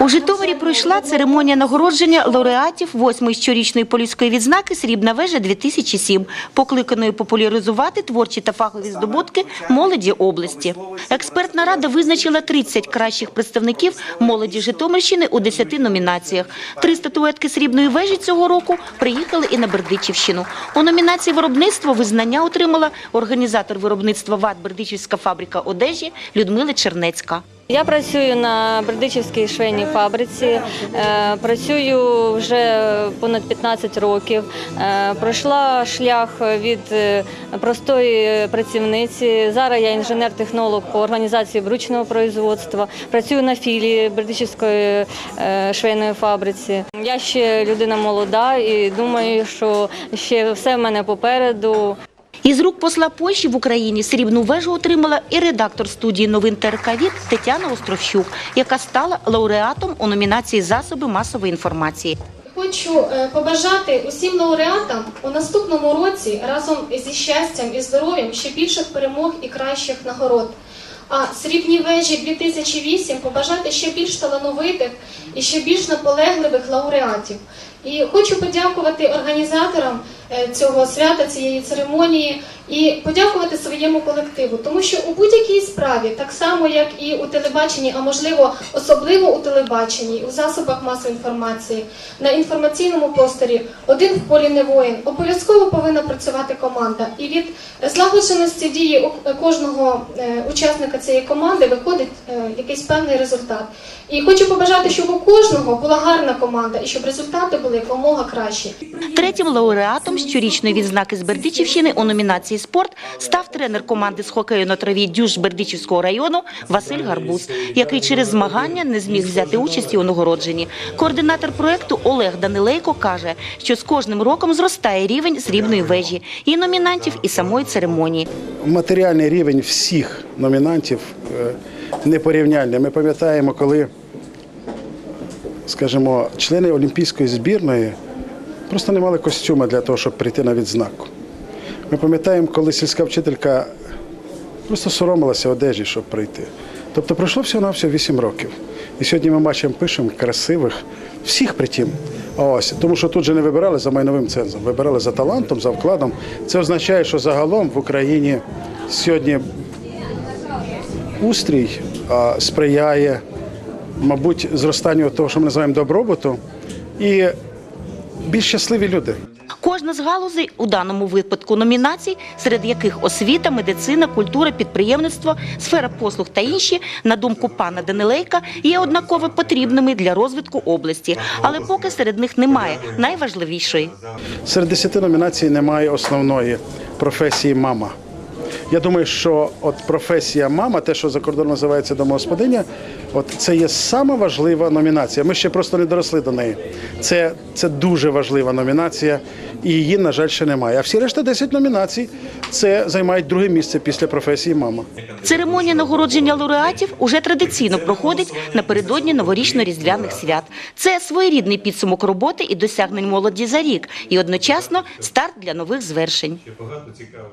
У Житомирі пройшла церемонія нагородження лауреатів восьмої щорічної поліської відзнаки Срібна вежа 2007, покликаної популяризувати творчі та фахові здобутки молоді області. Експертна рада визначила 30 кращих представників молоді Житомирщини у 10 номінаціях. Три статуетки Срібної вежі цього року приїхали і на Бердичівщину. У номінації виробництво визнання отримала організатор виробництва ВАД Бердичівська фабрика одежі Людмила Чернецька. Я працюю на Бердичівській швейній фабриці. Е, Працюю вже понад 15 років. Е, Пройшла шлях від е, простої працівниці. Зараз я інженер-технолог по організації вручного производства. Працюю на філії Бердичівської швейної фабриці. Я ще людина молода і думаю, що ще все в мене попереду. Із рук посла Польщі в Україні срібну вежу отримала і редактор студії новин ТРК Тетяна Островщук, яка стала лауреатом у номінації засоби масової інформації. Хочу е, побажати усім лауреатам у наступному році разом зі щастям і здоров'ям ще більших перемог і кращих нагород. А срібній вежі 2008 побажати ще більш талановитих і ще більш наполегливих лауреатів. І хочу подякувати організаторам е, цього свята, цієї церемонії, і подякувати своєму колективу, тому що у будь-якій справі, так само як і у телебаченні, а можливо особливо у телебаченні, у засобах масової інформації, на інформаційному просторі, один в полі не воїн. Обов'язково повинна працювати команда. І від злагодженості дії кожного е, учасника цієї команди виходить е, якийсь певний результат. І хочу побажати, щоб у кожного була гарна команда і щоб результати були якомога кращі. Третім лауреатом щорічної відзнаки з Бердичівщини у номінації «Спорт» став тренер команди з хокею на траві Дюж Бердичівського району Василь Гарбуз, який через змагання не зміг взяти участі у нагородженні. Координатор проекту Олег Данилейко каже, що з кожним роком зростає рівень срібної вежі і номінантів, і самої церемонії. матеріальний рівень всіх номінантів е, непорівняльний. Ми пам'ятаємо, коли, скажімо, члени Олімпійської збірної просто не мали костюма для того, щоб прийти на відзнаку. Ми пам'ятаємо, коли сільська вчителька просто соромилася одежі, щоб прийти. Тобто пройшло всього на всього 8 років. І сьогодні ми бачимо, пишемо красивих, всіх притім. Ось, тому що тут же не вибирали за майновим цензом, вибирали за талантом, за вкладом. Це означає, що загалом в Україні сьогодні устрій а, сприяє, мабуть, зростанню того, що ми називаємо добробуту, і більш щасливі люди. Кожна з галузей у даному випадку номінацій, серед яких освіта, медицина, культура, підприємництво, сфера послуг та інші, на думку пана Данилейка, є однаково потрібними для розвитку області, але поки серед них немає найважливішої. Серед 10 номінацій немає основної професії мама. Я думаю, що от професія мама, те, що за кордоном називається домогосподиня, от це є сама важлива номінація. Ми ще просто не доросли до неї. Це, це дуже важлива номінація, і її, на жаль, ще немає. А всі решта 10 номінацій це займають друге місце після професії мама. Церемонія нагородження лауреатів уже традиційно проходить напередодні новорічно-різдвяних свят. Це своєрідний підсумок роботи і досягнень молоді за рік, і одночасно старт для нових звершень. Багато цікавих